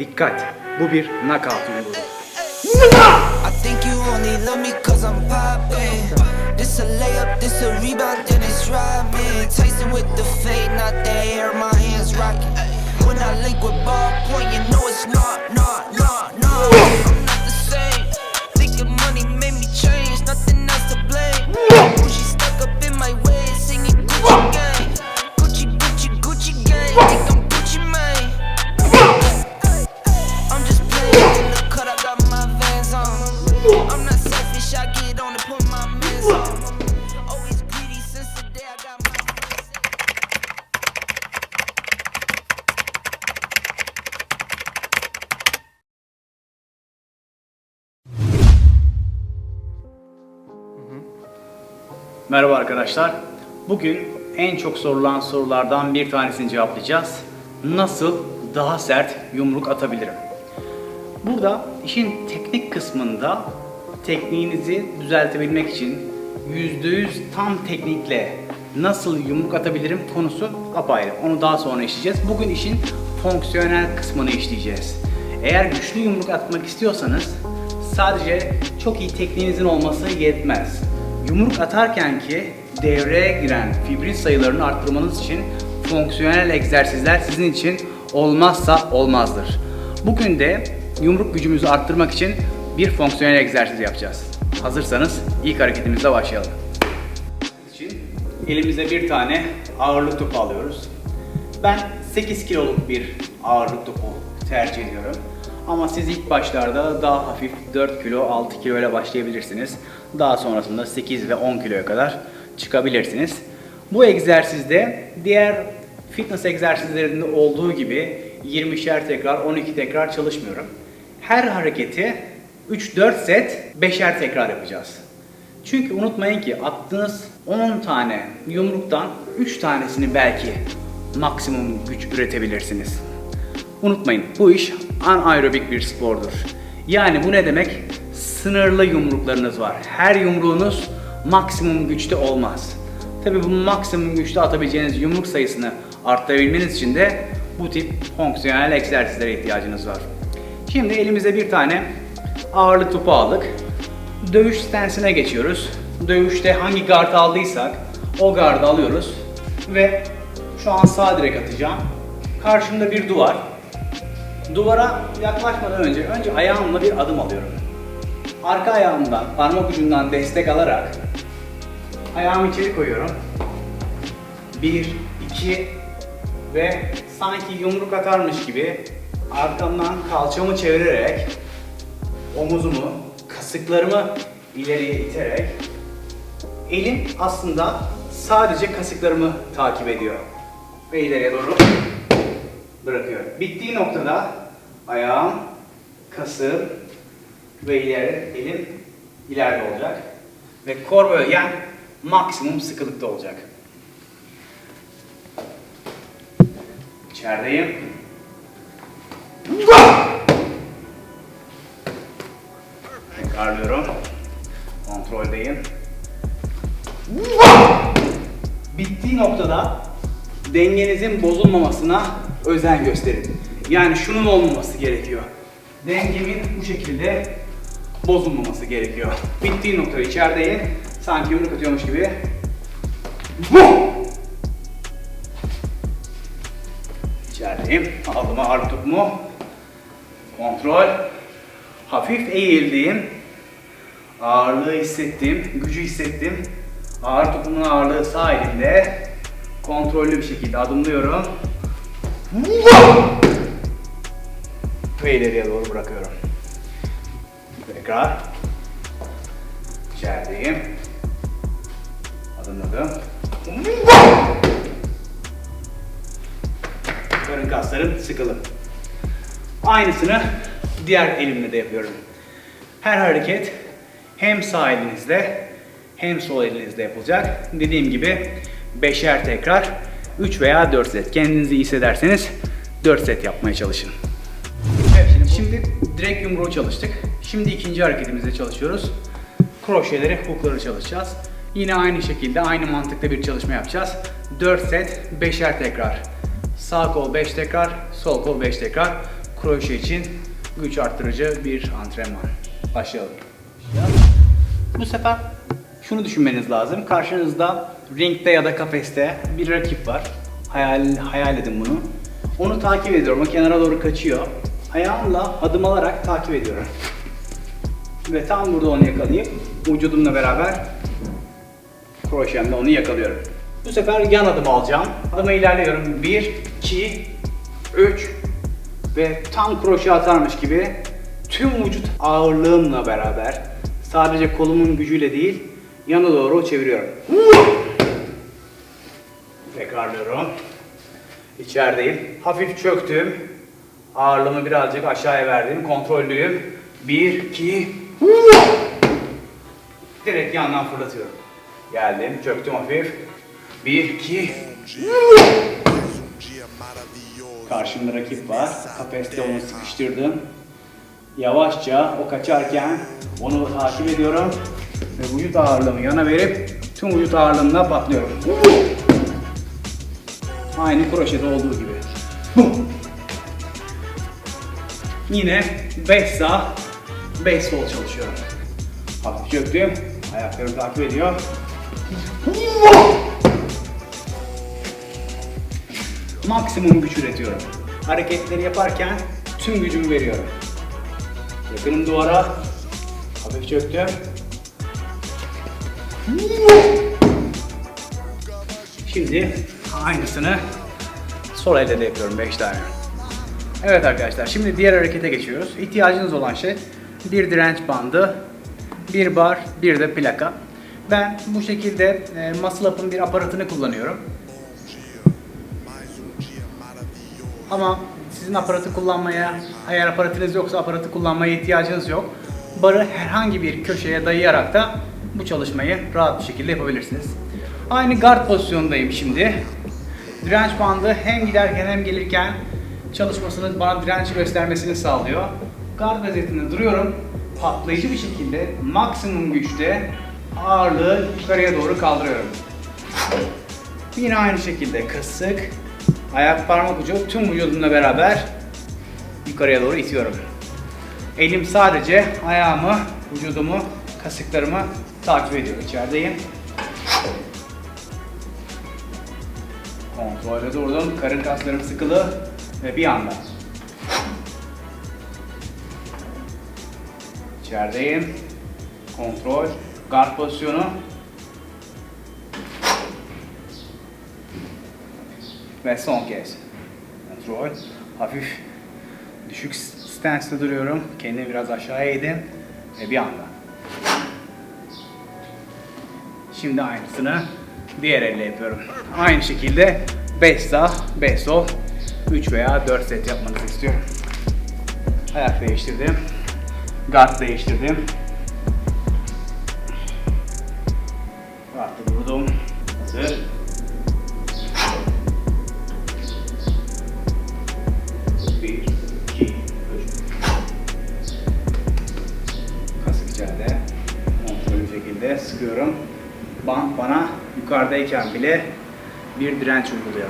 Dikkat! Bu bir knockout yumruğu. When I link with ball point, you know it's not, not, Merhaba arkadaşlar. Bugün en çok sorulan sorulardan bir tanesini cevaplayacağız. Nasıl daha sert yumruk atabilirim? Burada işin teknik kısmında tekniğinizi düzeltebilmek için %100 tam teknikle nasıl yumruk atabilirim konusu apayrı. Onu daha sonra işleyeceğiz. Bugün işin fonksiyonel kısmını işleyeceğiz. Eğer güçlü yumruk atmak istiyorsanız sadece çok iyi tekniğinizin olması yetmez. Yumruk atarken ki devreye giren fibrin sayılarını arttırmanız için fonksiyonel egzersizler sizin için olmazsa olmazdır. Bugün de yumruk gücümüzü arttırmak için bir fonksiyonel egzersiz yapacağız. Hazırsanız ilk hareketimizle başlayalım. için elimize bir tane ağırlık topu alıyoruz. Ben 8 kiloluk bir ağırlık topu tercih ediyorum. Ama siz ilk başlarda daha hafif 4 kilo, 6 kilo ile başlayabilirsiniz. Daha sonrasında 8 ve 10 kiloya kadar çıkabilirsiniz. Bu egzersizde diğer fitness egzersizlerinde olduğu gibi 20'şer tekrar, 12 tekrar çalışmıyorum. Her hareketi 3-4 set 5'er tekrar yapacağız. Çünkü unutmayın ki attığınız 10 tane yumruktan 3 tanesini belki maksimum güç üretebilirsiniz. Unutmayın bu iş anaerobik bir spordur. Yani bu ne demek? Sınırlı yumruklarınız var. Her yumruğunuz maksimum güçte olmaz. Tabi bu maksimum güçte atabileceğiniz yumruk sayısını arttırabilmeniz için de bu tip fonksiyonel egzersizlere ihtiyacınız var. Şimdi elimize bir tane ağırlık topu aldık. Dövüş stensine geçiyoruz. Dövüşte hangi gard aldıysak o gardı alıyoruz ve şu an sağ direk atacağım. Karşımda bir duvar. Duvara yaklaşmadan önce önce ayağımla bir adım alıyorum. Arka ayağımdan parmak ucundan destek alarak ayağımı içeri koyuyorum. Bir, iki ve sanki yumruk atarmış gibi arkamdan kalçamı çevirerek omuzumu, kasıklarımı ileriye iterek elim aslında sadece kasıklarımı takip ediyor. Ve ileriye doğru bırakıyorum. Bittiği noktada ayağım, kasığım ve ileri elim ileride olacak. Ve kor bölgem maksimum sıkılıkta olacak. İçerideyim. Tekrarlıyorum. Kontroldeyim. Bittiği noktada dengenizin bozulmamasına özen gösterin. Yani şunun olmaması gerekiyor. Dengemin bu şekilde bozulmaması gerekiyor. Bittiği noktada içerideyim. Sanki yumruk atıyormuş gibi. İçerideyim. Aldım ağır topumu. Kontrol. Hafif eğildim. Ağırlığı hissettim, gücü hissettim. Ağır topumun ağırlığı sağ elimde. Kontrollü bir şekilde adımlıyorum. Ve ileriye doğru bırakıyorum. Tekrar. İçerideyim. Adımladım. Karın kaslarım sıkılı. Aynısını diğer elimle de yapıyorum. Her hareket hem sağ elinizle hem sol elinizle yapılacak. Dediğim gibi beşer tekrar 3 veya 4 set. Kendinizi iyi hissederseniz 4 set yapmaya çalışın. Evet şimdi, şimdi direkt yumruğu çalıştık. Şimdi ikinci hareketimizde çalışıyoruz. Kroşeleri, hookları çalışacağız. Yine aynı şekilde aynı mantıkta bir çalışma yapacağız. 4 set 5'er tekrar. Sağ kol 5 tekrar, sol kol 5 tekrar. kroşe için güç arttırıcı bir antrenman. Başlayalım. Bu sefer şunu düşünmeniz lazım. Karşınızda ringde ya da kafeste bir rakip var. Hayal, hayal edin bunu. Onu takip ediyorum. O kenara doğru kaçıyor. Ayağımla adım alarak takip ediyorum. Ve tam burada onu yakalayıp vücudumla beraber kroşemle onu yakalıyorum. Bu sefer yan adım alacağım. Adıma ilerliyorum. 1, 2, 3 ve tam kroşe atarmış gibi tüm vücut ağırlığımla beraber sadece kolumun gücüyle değil yana doğru çeviriyorum. Tekrarlıyorum. İçerideyim. Hafif çöktüm. Ağırlığımı birazcık aşağıya verdim. Kontrollüyüm. 1, 2, Direkt yandan fırlatıyorum. Geldim, çöktüm hafif. 1, 2, Karşımda rakip var. Kafeste onu sıkıştırdım. Yavaşça o kaçarken onu takip ediyorum. Ve vücut ağırlığımı yana verip tüm vücut ağırlığımla patlıyorum. Aynı kroşede olduğu gibi. Yine 5 sağ, 5 sol çalışıyorum. Hafif çöktüm. Ayaklarım takip ediyor. Maksimum güç üretiyorum. Hareketleri yaparken tüm gücümü veriyorum. Yakınım duvara. Hafif çöktüm. Şimdi aynısını sol elde de yapıyorum 5 tane. Evet arkadaşlar şimdi diğer harekete geçiyoruz. İhtiyacınız olan şey bir direnç bandı, bir bar, bir de plaka. Ben bu şekilde e, Muscle Up'ın bir aparatını kullanıyorum. Ama sizin aparatı kullanmaya, eğer aparatınız yoksa aparatı kullanmaya ihtiyacınız yok. Barı herhangi bir köşeye dayayarak da bu çalışmayı rahat bir şekilde yapabilirsiniz. Aynı guard pozisyondayım şimdi. Direnç bandı hem giderken hem gelirken çalışmasını bana direnci göstermesini sağlıyor. Guard vaziyetinde duruyorum. Patlayıcı bir şekilde maksimum güçte ağırlığı yukarıya doğru kaldırıyorum. Yine aynı şekilde kısık, ayak parmak ucu tüm vücudumla beraber yukarıya doğru itiyorum. Elim sadece ayağımı, vücudumu, kasıklarımı takip ediyor. İçerideyim. Kontrolle durdum. Karın kaslarım sıkılı ve bir anda. İçerideyim. Kontrol. Guard pozisyonu. Ve son kez. Kontrol. Hafif düşük stance'da duruyorum. Kendimi biraz aşağıya eğdim. Ve bir anda. Şimdi aynısını diğer elle yapıyorum. Aynı şekilde 5 sağ, 5 sol, 3 veya 4 set yapmanızı istiyorum. Ayak değiştirdim. Guard değiştirdim. Guard'da durdum. Hazır. Bir, iki, üç. Kasık içeride. Kontrollü şekilde sıkıyorum. Bana yukarıdayken bile bir direnç uyguluyor.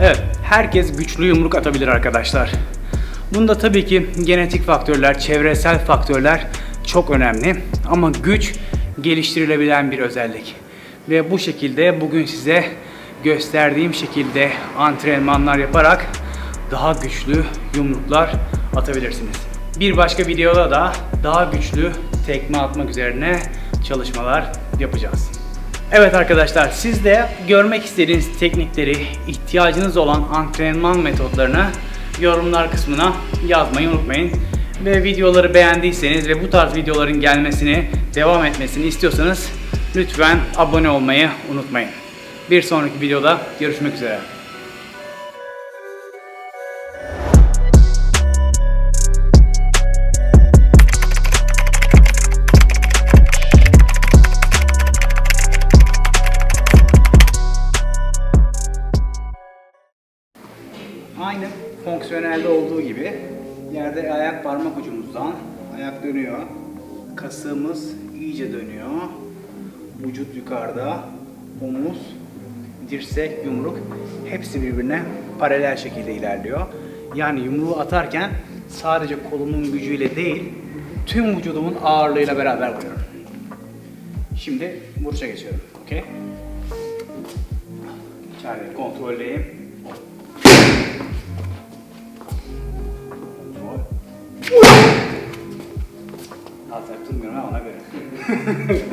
Evet, herkes güçlü yumruk atabilir arkadaşlar. Bunda tabii ki genetik faktörler, çevresel faktörler çok önemli. Ama güç geliştirilebilen bir özellik. Ve bu şekilde bugün size gösterdiğim şekilde antrenmanlar yaparak daha güçlü yumruklar atabilirsiniz. Bir başka videoda da daha güçlü tekme atmak üzerine çalışmalar yapacağız. Evet arkadaşlar siz de görmek istediğiniz teknikleri, ihtiyacınız olan antrenman metotlarını yorumlar kısmına yazmayı unutmayın. Ve videoları beğendiyseniz ve bu tarz videoların gelmesini, devam etmesini istiyorsanız lütfen abone olmayı unutmayın. Bir sonraki videoda görüşmek üzere. Aynı fonksiyonelde olduğu gibi yerde ayak parmak ucumuzdan ayak dönüyor. Kasığımız iyice dönüyor. Vücut yukarıda, omuz, dirsek, yumruk hepsi birbirine paralel şekilde ilerliyor. Yani yumruğu atarken sadece kolumun gücüyle değil, tüm vücudumun ağırlığıyla beraber vuruyorum. Şimdi vuruşa geçiyorum. Okey? İçeride kontrolleyim. Alt yaptım ona göre.